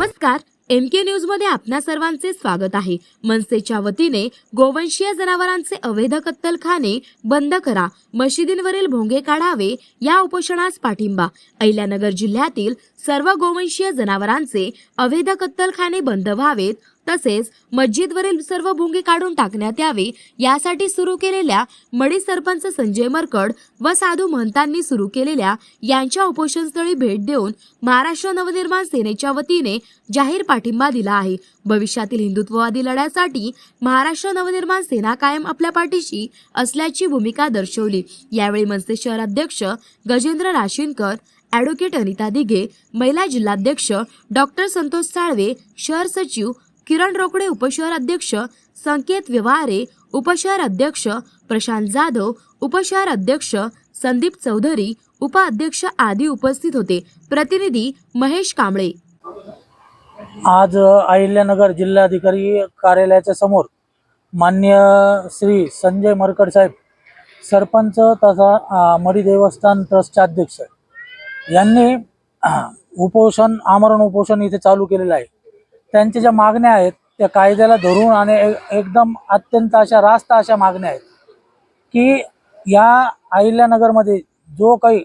नमस्कार. एम के न्यूजमध्ये आपणा सर्वांचे स्वागत आहे. मनसेच्या वतीने गोवंशीय जनावरांचे अवैध कत्तलखाने बंद करा. मशिदींवरील भोंगे काढावे या उपोषणास पाठिंबा. अहिल्यानगर जिल्ह्यातील सर्व गोवंशीय जनावरांचे अवैध कत्तलखाने बंद व्हावेत तसेच मस्जिदवरील सर्व भोंगे काढून टाकण्यात यावे. यासाठी सुरू केलेल्या मडी सरपंच संजय मरकड व साधू महंतांनी सुरू केलेल्या यांच्या उपोषणस्थळी भेट देऊन महाराष्ट्र नवनिर्माण सेनेच्या वतीने जाहीर पाठिंबा दिला आहे. भविष्यातील हिंदुत्ववादी लढ्यासाठी महाराष्ट्र नवनिर्माण सेना कायम आपल्या पाठीशी असल्याची भूमिका दर्शवली. यावेळी मनसे शहर अध्यक्ष गजेंद्र राशीनकर ॲडव्होकेट अनिता दिघे महिला जिल्हाध्यक्ष डॉक्टर संतोष साळवे शहर सचिव किरण रोकडे उपशहर अध्यक्ष संकेत व्यवहारे उपशहर अध्यक्ष प्रशांत जाधव उपशहर अध्यक्ष संदीप चौधरी उपाध्यक्ष आदी उपस्थित होते. प्रतिनिधी महेश कांबळे. आज अहिल्यानगर जिल्हाधिकारी कार्यालयाच्या समोर मान्य श्री संजय मरकड साहेब सरपंच तथा अ, मडी देवस्थान ट्रस्टचे अध्यक्ष यांनी उपोषण आमरण उपोषण इथे चालू केलेलं आहे. त्यांच्या ज्या मागण्या आहेत त्या कायद्याला धरून आणि ए- एकदम अत्यंत अशा रास्त अशा मागण्या आहेत की या अहिल्यानगरमध्ये जो काही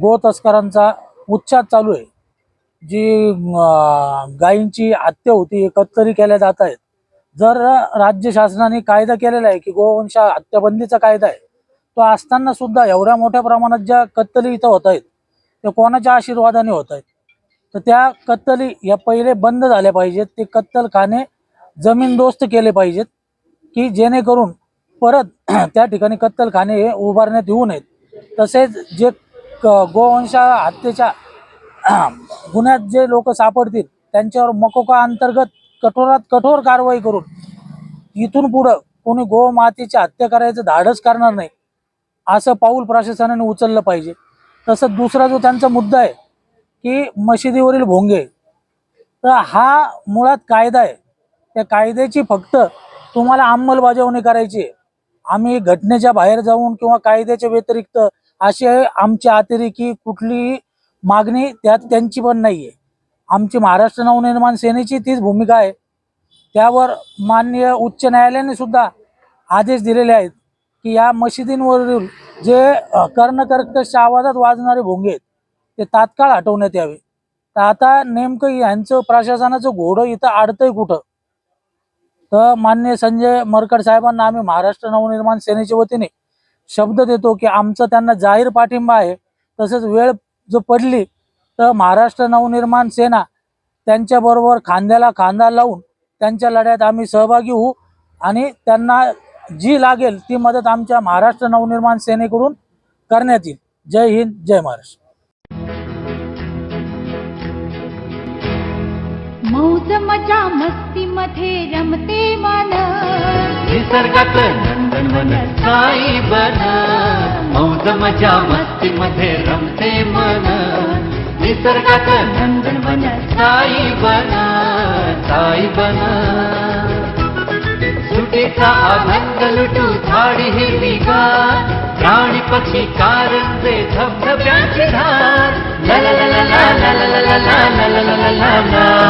गो तस्करांचा उच्छाद चालू आहे जी गायींची हत्या होती कत्तरी केल्या जात आहेत. जर राज्य शासनाने कायदा केलेला आहे की गोवंश हत्याबंदीचा कायदा आहे तो असताना सुद्धा एवढ्या मोठ्या प्रमाणात ज्या कत्तली इथं होत आहेत त्या कोणाच्या आशीर्वादाने होत आहेत? तर त्या कत्तली या पहिले बंद झाल्या पाहिजेत. ते कत्तलखाने जमीनदोस्त केले पाहिजेत की जेणेकरून परत त्या ठिकाणी कत्तलखाने हे उभारण्यात येऊ नयेत. तसेच जे क- गोवंश हत्येच्या गुन्ह्यात जे लोक सापडतील त्यांच्यावर मकोका अंतर्गत कठोरात कठोर कारवाई करून इथून पुढं कोणी गोमातेची हत्या करायचं धाडस करणार नाही असं पाऊल प्रशासनाने उचललं पाहिजे. तसंच दुसरा जो त्यांचा मुद्दा आहे की मशिदीवरील भोंगे. तर हा मुळात कायदा आहे. त्या कायद्याची फक्त तुम्हाला अंमलबजावणी करायची आहे. आम्ही घटनेच्या बाहेर जाऊन किंवा कायद्याच्या व्यतिरिक्त असे आमच्या अतिरेकी कुठलीही मागणी त्यात त्यांची पण नाही आहे आमची महाराष्ट्र नवनिर्माण सेनेची तीच भूमिका आहे. त्यावर माननीय उच्च न्यायालयाने सुद्धा आदेश दिलेले आहेत की या मशिदींवरील जे कर्णकर्कश आवाजात वाजणारे भोंगे आहेत ते तात्काळ हटवण्यात यावे. तर आता नेमकं यांचं प्रशासनाचं घोडं इथं अडतंय कुठं? तर मान्य संजय मरकड साहेबांना आम्ही महाराष्ट्र नवनिर्माण सेनेच्या वतीने शब्द देतो की आमचा त्यांना जाहीर पाठिंबा आहे. तसंच वेळ जो पडली तर महाराष्ट्र नवनिर्माण सेना त्यांच्याबरोबर खांद्याला खांदा लावून त्यांच्या लढ्यात आम्ही सहभागी होऊ आणि त्यांना जी लागेल ती मदत आमच्या महाराष्ट्र नवनिर्माण सेनेकडून करण्यात येईल. जय हिंद जय महाराष्ट्र. मौज मजा मस्ती मध्ये रमते मन निसर्गात नंदनवन साई बन मौज मजा मस्ती मध्ये रमते मन निसर्गात नंदनवन साई बन साई बन सुटीचा आनंद लुटू झाडी हिरवीगार प्राणी पक्षी कारंजे धबधब्यांची धार ला ला ला ला ला ला ला ला ला ला ला ला ला ला ला